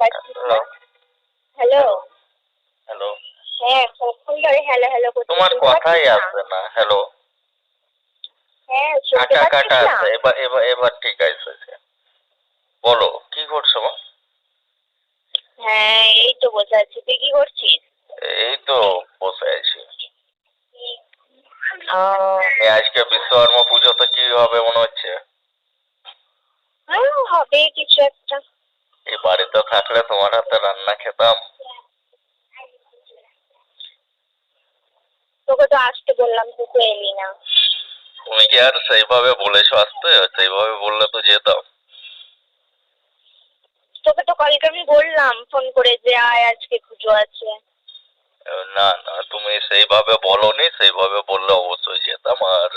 পারছিস না hello hello হ্যাঁ কখন ধরে হ্যালো হ্যালো করছিস তোমার কথাই? আসছে না? হ্যালো হ্যাঁ কাটা কাটা আসছে এবার এবার এবার ঠিক আছে বলো কি করছ মা? হ্যাঁ এই তো বসে আছি। তুই কি করছিস? এই তো বসে আছি। আজকে বিশ্বকর্মা পুজোতে কি হবে মনে হচ্ছে? হবে কিছু একটা। এই বাড়িতে থাকলে তোমার হাতে রান্না খেতাম। তোকে তো আসতে বললাম তুই তো এলি না। তুমি কি আর সেইভাবে বলেছ আসতে? সেইভাবে বললে তো যেতাম। তোকে তো কালকে আমি বললাম ফোন করে যে আয় আজকে পুজো আছে। না না তুমি সেইভাবে বলনি সেইভাবে বললে অবশ্যই যেতাম আর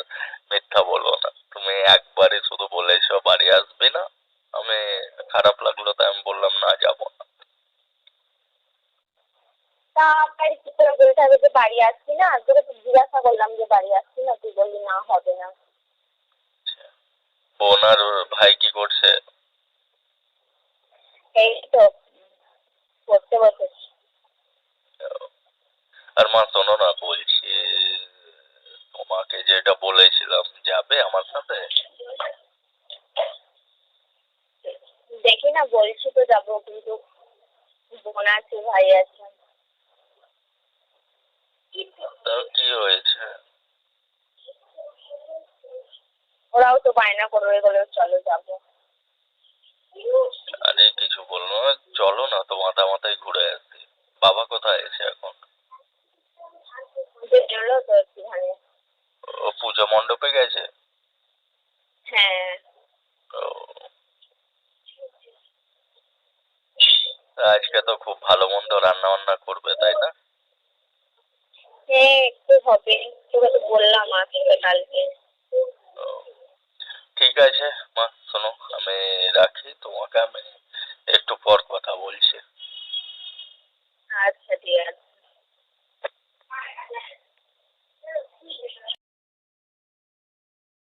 মিথ্যা বলো না। তুমি একবারই শুধু বলেছ বাড়ি আসবে না আমি খারাপ বললাম না যাব না। তা বাড়ি কি করে বলতে হবে যে বাড়ি আসছি না? তোকে তো জিজ্ঞাসা করলাম যে বাড়ি আসছি না? তুই বললি না হবে না। বোন আর ভাই কি করছে? এই তো পড়তে বসেছি আর মা শোনো না বলছি তোমাকে যেটা বলেছিলাম যাবে আমার সাথে? দেখি না বলছি তো যাব কিন্তু বোন আছে ভাই আছে। কি হয়েছে? ওরাও তো বায়না করবে বলে চলো যাব। আরে কিছু বলল না চলো না তো মাথা মাথায় ঘুরে আসি। বাবা কোথায় আছে এখন? ও পুজো মণ্ডপে গেছে? হ্যাঁ। আজকে তো খুব ভালো মন্দ রান্না বান্না করবে তাই না? হ্যাঁ, একটু বললাম আজকে কালকে। ঠিক আছে। মা শোনো আমি রাখি। তোমাকে আমি